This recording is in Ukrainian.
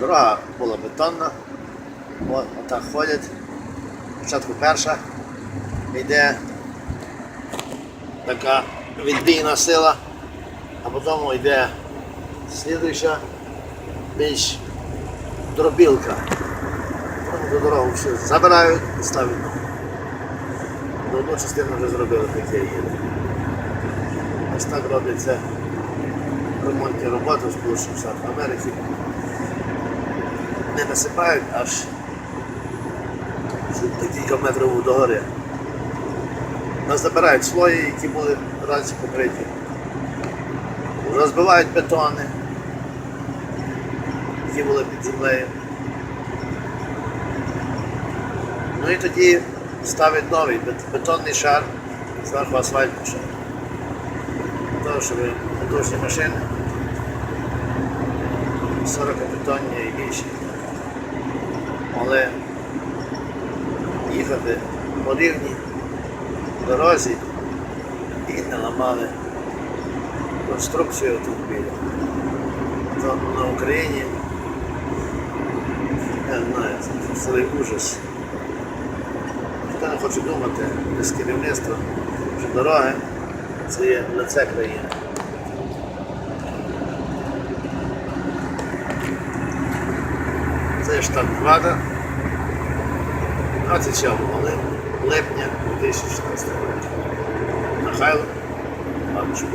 Дорога була бетонна. От, отак ходять. Спочатку перша йде така відбійна сила, а потім йде слідуюча більш дробілка. Ту дорогу всю забирають і ставлять. нову. Ну, Одну частину вже зробили таке їде. Ось так робляться ремонтні роботи в Сполучених Штатах Америки. Не насипають аж декілька метрів догори. Нас забирають слої, які були раніше покриті. Розбивають бетони, які були під землею. Ну і тоді ставить новий бет- бетонний шар, зверху асфальтний шар. Для того, щоб потужні машини 40 бетонні і більше. Могли їхати по рівній дорозі і не ламали конструкцію автомобіля. То на Україні я не знаю, цілий ужас. Ніхто не хоче думати без керівництва, що дороги це є лице країни. Це штат Влада 27 липня 2016 року. Михайло Бабчук.